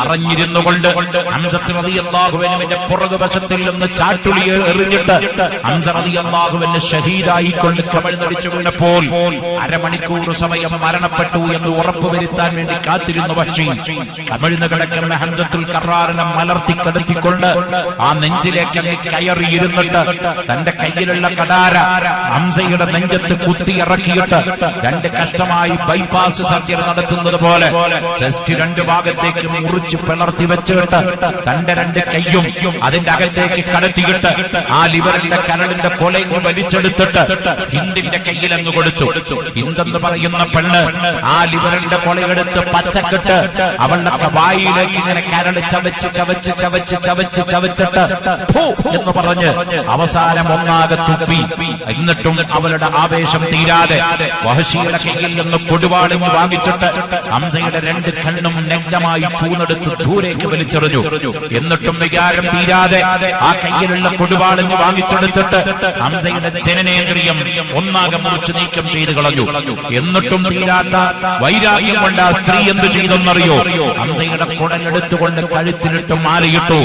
അറിഞ്ഞിരുന്നു കൊണ്ട് ഹംസത്ത് പുറകു പുറകുവശത്തിൽ നിന്ന് ചാട്ടുളി എറിഞ്ഞിട്ട് ഹംസ ഷഹീദായി കൊണ്ട് കമിഴ്ന്നടിച്ചു വീണപ്പോൾ അരമണിക്കൂർ സമയം മരണപ്പെട്ടു എന്ന് ഉറപ്പുവരുത്താൻ വേണ്ടി കാത്തിരുന്നു പക്ഷേ. കമിഴ്ന്ന് കിടക്കുന്ന ഹംസത്തുൽ കറാറിനെ മലർത്തി കടത്തിക്കൊണ്ട് ആ നെഞ്ചിലേക്ക് കയറിയിരുന്നിട്ട് തന്റെ കയ്യിലുള്ള കടാര ഹംസയുടെ നെഞ്ചത്ത് കുത്തി ഇറക്കിയിട്ട് രണ്ട് കഷ്ടമായി ബൈപ്പാസ് സർജറി നടത്തുന്നത് പോലെ രണ്ട് ഭാഗത്തേക്ക് മുറിച്ച് പിളർത്തി വെച്ചിട്ട് തന്റെ രണ്ട് കൈയും അതിന്റെ അകത്തേക്ക് കടത്തിയിട്ട് ആ ലിവറിന്റെ കരളിന്റെ കൊലയും വലിച്ചെടുത്തിട്ട് ഹിന്ദിന്റെ കയ്യിൽ അങ്ങ് കൊടുത്തു. ഹിന്ദെന്ന് പറയുന്ന പെണ്ണ് ആ ലിവറിന്റെ കൊലയെടുത്ത് പച്ചക്കിട്ട് അവളുടെ വായിലേക്ക് ഇങ്ങനെ കരൾ ചവച്ച് ചവച്ച് ചവച്ച് ചവച്ച് ചവച്ചിട്ട് എന്ന് പറഞ്ഞ് അവസാനം ഒന്നാകെ തുപ്പി. എന്നിട്ടും അവളുടെ ആവേശം തീരാതെ വഹശിയുടെ കയ്യിൽ നിന്ന് കൊടുവാളിഞ്ഞ് വാങ്ങിച്ചിട്ട് ഹംസയുടെ രണ്ട് കണ്ണും നഗ്നമായി ചൂന്നെടുത്ത് ദൂരേക്ക് വലിച്ചെറിഞ്ഞു. എന്നിട്ടും വികാരം തീരാതെ ആ കയ്യിലുള്ള കൊടുവാളിന് വാങ്ങിച്ചെടുത്തിട്ട് ഹംസയുടെ ജനനേന്ദ്രിയം ഒന്നാകെ മുറിച്ച് നീക്കം ചെയ്ത് കളഞ്ഞു. എന്നിട്ടും തീരാത്ത വൈരാഗ്യം കൊണ്ട് ആ സ്ത്രീ എന്ത് ചെയ്തെന്നറിയോ? ഹംസയുടെ കുടലെടുത്തുകൊണ്ട് കഴുത്തിലിട്ട് മാലയിട്ടു.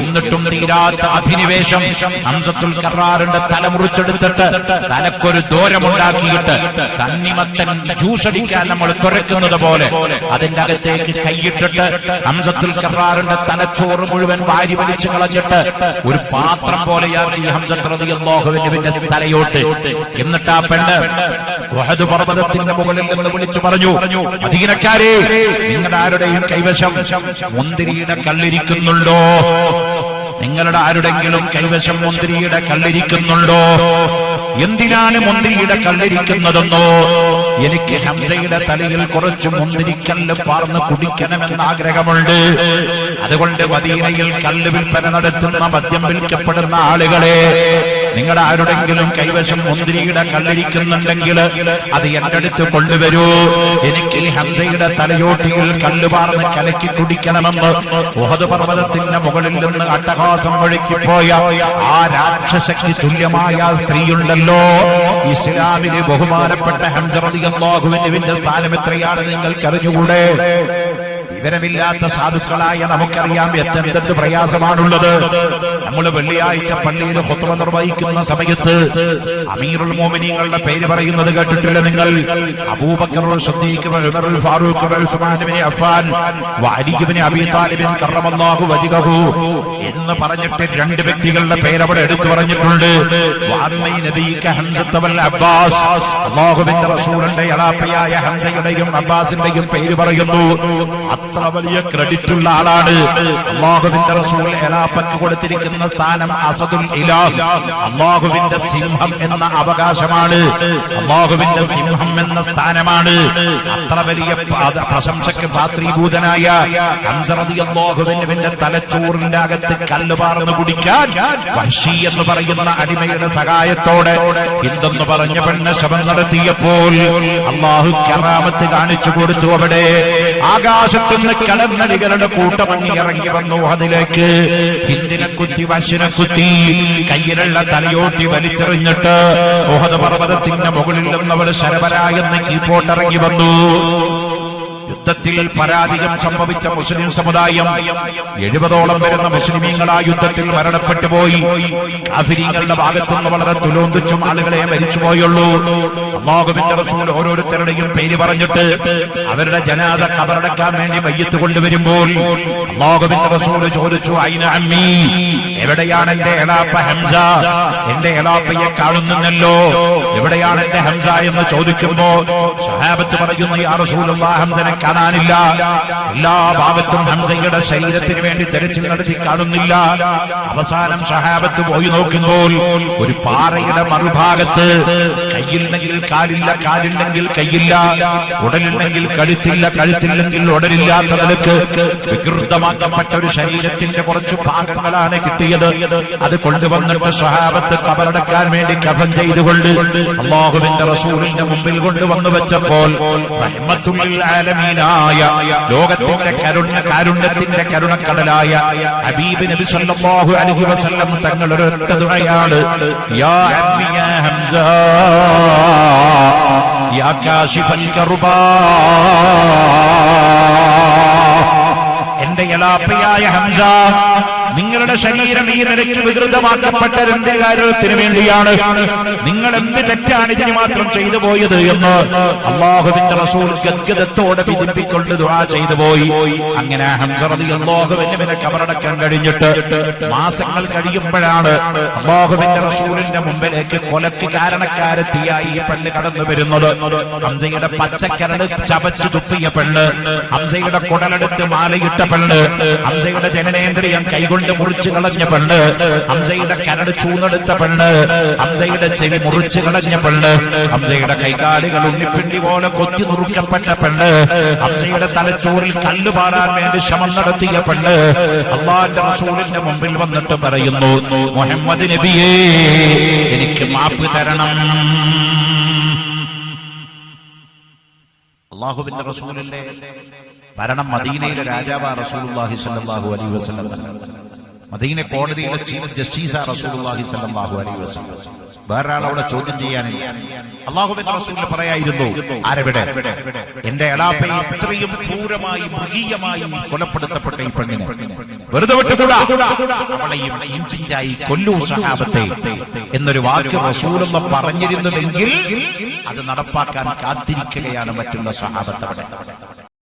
എന്നിട്ടും തീരാത്ത അധിനിവേശം ഹംസത്തുൽ കറാറിന്റെ തല മുറിച്ചെടുത്തിട്ട് തലക്കൊരു ദൂരമുണ്ടാക്കിയിട്ട് തന്നിമത്തൻ ജ്യൂസടിക്കാൻ നമ്മൾ തുറക്കുന്നത് പോലെ അതിന്റെ അകത്തേക്ക് കൈയിട്ടിട്ട് ഹംസത്തുൽ കറാറിന്റെ തലച്ചോറ് മുഴുവൻ വാരി വലിച്ചു കളഞ്ഞിട്ട് ഒരു പാത്രം പോലെയാണ് ഈ റളിയല്ലാഹുവിന്റെ തലയോട്ട്. എന്നിട്ട് ആ പെണ്ണ് പർവതത്തിന്റെ മുകളിൽ നിന്ന് വിളിച്ചു പറഞ്ഞു നിങ്ങളുടെ ആരുടെയും കൈവശം മുന്തിരിയുടെ കല്ലിരിക്കുന്നുണ്ടോ? നിങ്ങളുടെ ആരുടെങ്കിലും കൈവശം മുന്തിരിയുടെ കല്ലിരിക്കുന്നുണ്ടോ? എന്തിനാണ് മുന്തിരിയുടെ കല്ലിരിക്കുന്നതെന്നോ? എനിക്ക് ഹംസയുടെ തലയിൽ കുറച്ച് മുന്തിരിക്കല്ല് പാർന്ന് കുടിക്കണമെന്ന് ആഗ്രഹമുണ്ട് അതുകൊണ്ട് മദീനയിൽ കല്ല് വിൽപ്പന നടത്തുന്ന മദ്യം ആളുകളെ നിങ്ങളുടെ ആരുടെങ്കിലും കൈവശം മുന്തിരിയുടെ കല്ലിരിക്കുന്നുണ്ടെങ്കിൽ അത് എന്റെ അടുത്ത് കൊണ്ടുവരൂ. എനിക്ക് ഈ ഹംസയുടെ തലയോട്ടിയിൽ കല്ലുപാർന്ന് കലക്കി കുടിക്കണമെന്ന് ഉഹദ് പർവതത്തിന്റെ മുകളിൽ നിന്ന് അട്ടഹാസം ഒഴുക്കിപ്പോയ ആ രാക്ഷശക്തി തുല്യമായ സ്ത്രീയുണ്ടല്ലോ. ഇസ്ലാമിന് ബഹുമാനപ്പെട്ട ഹംസറിയാഹുവിന്റെ സ്ഥാനം എത്രയാണ് നിങ്ങൾക്ക് അറിഞ്ഞുകൂടെ വിവരമില്ലാത്ത സാധുക്കളായ നമുക്കറിയാം എന്തെന്ത് പ്രയാസമാണുള്ളത്. നമ്മൾ വെള്ളിയാഴ്ച പള്ളിയിൽ ഹൊത്തുവ നിർവഹിക്കുന്ന സമയത്ത് അമീറുൽ മോമിനിങ്ങളുടെ പേര് പറയുന്നത് കേട്ടിട്ടില്ല നിങ്ങൾ? അബൂബക്കർ ഫാറൂഖ് അഫ്ഫാൻ അബീ താലിബ് കറമല്ലാഹു വജ്ഹഹു എന്ന് പറഞ്ഞിട്ട് രണ്ട് വ്യക്തികളുടെ പേര് അവിടെ എടുത്തു പറഞ്ഞിട്ടുണ്ട്. അബ്ബാസ്. അല്ലാഹുവിന്റെ റസൂലിന്റെ ഇളാപ്പയായ ഹംസയുടെയും അബ്ബാസിന്റെയും പേര് പറയുന്നു. അത്ര വലിയ ക്രെഡിറ്റ് ഉള്ള ആളാണ്. അള്ളാഹുവിന്റെ റസൂൽ ഖിലാഫത്ത് കൊടുത്തിരിക്കുന്ന സ്ഥാനം അസദുൽ ഇലാഹ്. അള്ളാഹുവിന്റെ സിംഹം എന്ന അവകാശമാണ്. അള്ളാഹുവിന്റെ സിംഹം എന്ന സ്ഥാനമാണ്. അത്ര വലിയ പ്രശംസക്ക് പാത്രീഭൂതനായ തലച്ചോറിന്റെ അകത്ത് കല്ല് പാർന്ന് കുടിക്കാൻ വശി എന്ന് പറയുന്ന അടിമയുടെ സഹായത്തോടെ എന്തെന്ന് പറഞ്ഞ പെണ്ണ് ശവം നടത്തിയപ്പോൾ അള്ളാഹു കറാമത്ത് കാണിച്ചു കൊടുത്തു അവിടെ. ആകാശത്തുനിന്ന് കടന്നടികളുടെ കൂട്ടമണി ഇറങ്ങി വന്നു. അതിലേക്ക് ഹിന്ദിനെ കുത്തി വശിനെ കുത്തി കയ്യിലുള്ള തലയോട്ടി വലിച്ചെറിഞ്ഞിട്ട് ഓഹദ പർവതത്തിന്റെ മുകളിൽ നിന്നവൾ ശരവരായെന്ന് കീപ്പോട്ടിറങ്ങി വന്നു. യുദ്ധത്തിൽ പരാജയം സംഭവിച്ച മുസ്ലിം സമുദായം എഴുപതോളം വരുന്ന മുസ്ലിമീങ്ങൾ ആ യുദ്ധത്തിൽ മരണപ്പെട്ടു പോയി. കാഫിരീങ്ങളുടെ ഭാഗത്തുനിന്ന് വളരെ തുലോന്തിച്ചും ആളുകളെ മരിച്ചുപോയുള്ളൂ പോയുള്ളൂ. റസൂൽ ഓരോരുത്തരുടെയും പേര് പറഞ്ഞിട്ട് അവരുടെ ജനാത കബറടക്കാൻ വേണ്ടി മയ്യത്ത് കൊണ്ടുവരുമ്പോൾ അള്ളാഹുവിന്റെ റസൂൽ ചോദിച്ചു അമ്മി എവിടെയാണ് എന്റെ എളാപ്പ ഹംസ? എന്റെ എളാപ്പയെ കാണുന്നില്ലല്ലോ എവിടെയാണ് എന്റെ ഹംസ? എന്ന് ചോദിക്കുമ്പോ സഹാബത്ത് പറയുന്നു യാ റസൂലുള്ളാഹ് ഹംസനെ കാണാനില്ല എല്ലാ ഭാഗത്തും ഹംസയുടെ ശരീരത്തിന് വേണ്ടി തെരച്ചിൽ നടത്തി കാണുന്നില്ല. അവസാനം സഹാബത്ത് പോയി നോക്കുമ്പോൾ ഒരു പാറയുടെ മറുഭാഗത്ത് കയ്യില്ലെങ്കിൽ കാലില്ല കാലില്ലെങ്കിൽ കയ്യില്ല ഉടലില്ലെങ്കിൽ കഴുത്തില്ല കഴുത്തില്ലെങ്കിൽ ഉടലില്ലാത്ത നിലയ്ക്ക് വികൃതമാക്കപ്പെട്ട ഒരു ശരീരത്തിന്റെ കുറച്ച് ഭാഗങ്ങളാണ് കിട്ടിയത്. അത് കൊണ്ടുവന്നിട്ട് സഹാബത്ത് കബറടക്കാൻ വേണ്ടി കഫൻ ചെയ്തുകൊണ്ട് അള്ളാഹുവിന്റെ റസൂലിന്റെ മുമ്പിൽ കൊണ്ടുവന്നു വെച്ചപ്പോൾ റഹ്മത്തുൽ ആലമീനായ ലോകത്തിന്റെ കരുണ കാരുണ്യത്തിന്റെ കരുണക്കടലായ ഹബീബ് നബി സല്ലല്ലാഹു അലൈഹി വസല്ലം തങ്ങൾ ദുആയാണ്. യാ അബ്ബി യാ ഹംസ യാ കാശിഫൽ കർബാ എന്റെ യലാപ്പയായ ഹംസ നിങ്ങളുടെ ശരീരം ഈ നിലയ്ക്ക് വികൃതമാക്കപ്പെട്ട രണ്ട് കാര്യത്തിന് വേണ്ടിയാണ്. നിങ്ങൾ എന്ത് തെറ്റാണ് ഇതിന് മാത്രം ചെയ്തു പോയത് എന്ന് അള്ളാഹുവിന്റെ റസൂൽ ഗദ്ഗതത്തോടെ പിടിപ്പിക്കൊണ്ട് ദുആ ചെയ്തു പോയി. അങ്ങനെ അള്ളാഹുവിനെ കബറടക്കാൻ കഴിഞ്ഞിട്ട് മാസങ്ങൾ കഴിയുമ്പോഴാണ് അള്ളാഹുവിന്റെ റസൂലിന്റെ മുമ്പിലേക്ക് കൊലക്ക് കാരണക്കാരെത്തിയായി ഈ പെണ്ണ് കടന്നു വരുന്നത്. ഹംസയുടെ പച്ചക്കരട് ചവച്ചു തുപ്പിയ പെണ്ണ് ഹംസയുടെ കുടലെടുത്ത് മാലയിട്ട പെണ്ണ് ഹംസയുടെ ജനനേന്ദ്രിയം കൈകൊണ്ട് മുറിച്ചു കളഞ്ഞ പെണ്ണ്. ഹംസയുടെ കരട് ചൂന്നെടുത്ത പെണ്ണ്. ഹംസയുടെ ചെവി മുറിച്ചു കളഞ്ഞ പെണ്ണ്. ഹംസയുടെ കൈകാലുകൾ ഉണ്ണിപ്പിണ്ടി പോലെ കൊത്തി നുറുക്കപ്പെട്ട പെണ്ണ്. ഹംസയുടെ തലച്ചോറിൽ കല്ല് പാടാൻ വേണ്ടി ശ്രമം നടത്തിയ പെണ്ണ്. അള്ളാന്റെ റസൂലിന്റെ മുമ്പിൽ വന്നിട്ട് പറയുന്നു മുഹമ്മദ് നബിയേ എനിക്ക് മാപ്പ് തരണം. അള്ളാഹുവിന്റെ റസൂലിന്റെ ഭരണം മദീനയിലെ രാജാവാ സ്വല്ലല്ലാഹു അലൈഹി വസല്ലം മദീന കോടതിയിലെ ചീഫ് ആ റസൂലുള്ളാഹി സ്വല്ലല്ലാഹു അലൈഹി വസല്ലം. വേറൊരാൾ അവിടെ ചോദ്യം ചെയ്യാനില്ല അള്ളാഹുവിന്റെ റസൂലിന് പറയായിരുന്നു ആരവിടെ? എന്റെ എളാപ്പയെ ഇത്രയും ക്രൂരമായി മൃഗീയമായി കൊലപ്പെടുത്തപ്പെട്ട ഈ പെണ്ണിനെ. വെറുതെ വിട്ടുകൂടാ? അവളെയും ഇഞ്ചിഞ്ചായി കൊല്ലൂ സഹാബത്തെ എന്നൊരു വാക്ക് റസൂലെന്ന് പറഞ്ഞിരുന്നുവെങ്കിൽ അത് നടപ്പാക്കാൻ കാത്തിരിക്കുകയാണ് മറ്റുള്ള സഹാബത്ത് അവിടെ